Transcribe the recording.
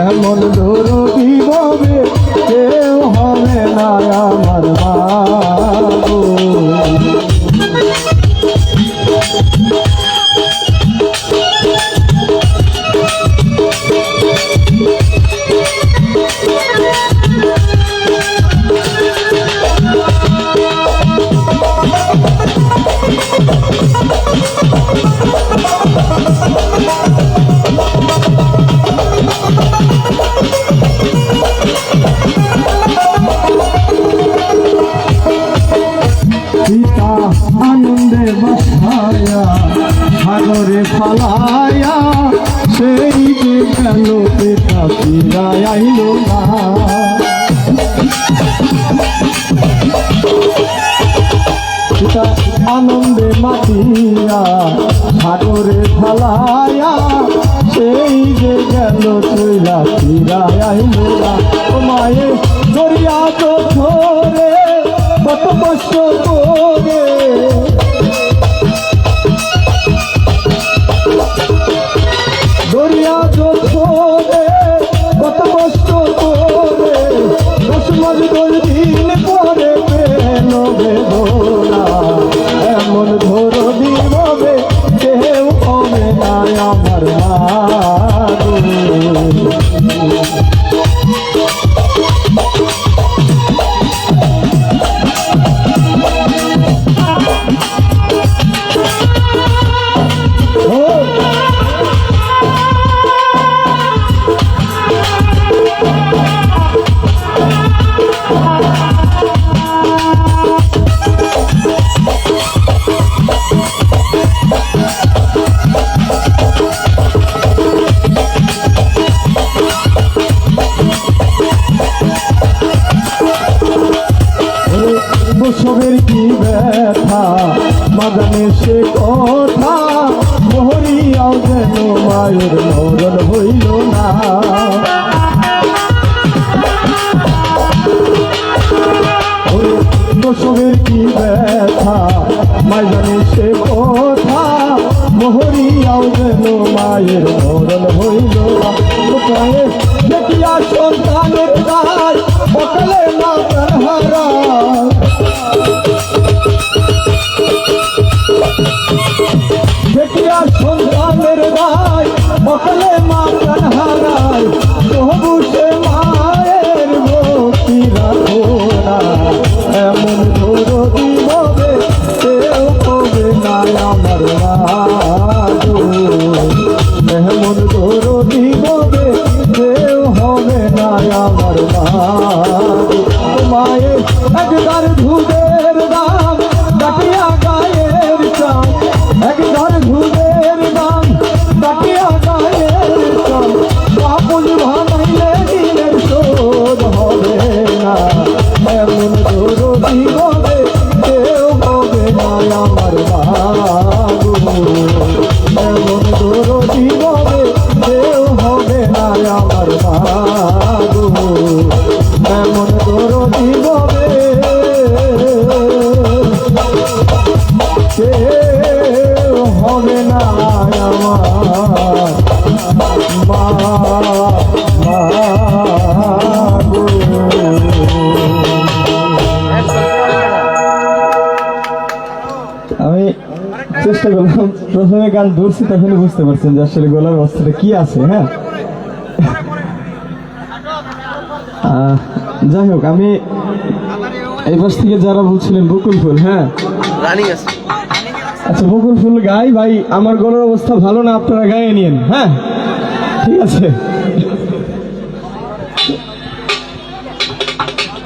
এমন ধরো আনন্দে বসায়া, সাগরে ফালায়া সেই যে গেল পিতা ফিরায় আইল না। পিতা আনন্দে মাতিয়া, সাগরে ফালায়া সেই যে গেল চইলা ফিরায় আইল না। ও মায়ে দরিয়া তো ধরে, কত কষ্ট করে আমার মাদানে সে কথা, মহরিয়াও যেন মায়ের মরণ হইল না। ওরে কি ব্যথা মাইদানে সে কথা, মহরিয়াও যেন মায়ের মরণ হইল না। দেখিয়া সন্তানের গায় বকলে সন্তানের রায় বকলে মা মায়ের না। এমন ধরো দিববে কেউ হবে না আমার মায়ের একবার আমার মাগো এমন দিববে কেউ হবে না আমার। আমি চেষ্টা করলাম প্রথমে গান ধরছি, তখনই বুঝতে পারছেন যে আসলে গলার অবস্থাটা কি আছে হ্যাঁ? যাই হোক আমি এই পাশ থেকে যারা বলছিলেন বকুল ফুল হ্যাঁ? রানিং আছে। আচ্ছা বকুল ফুল গাই ভাই আমার গলার অবস্থা ভালো না আপনারা গায়ে নিন হ্যাঁ? ঠিক আছে।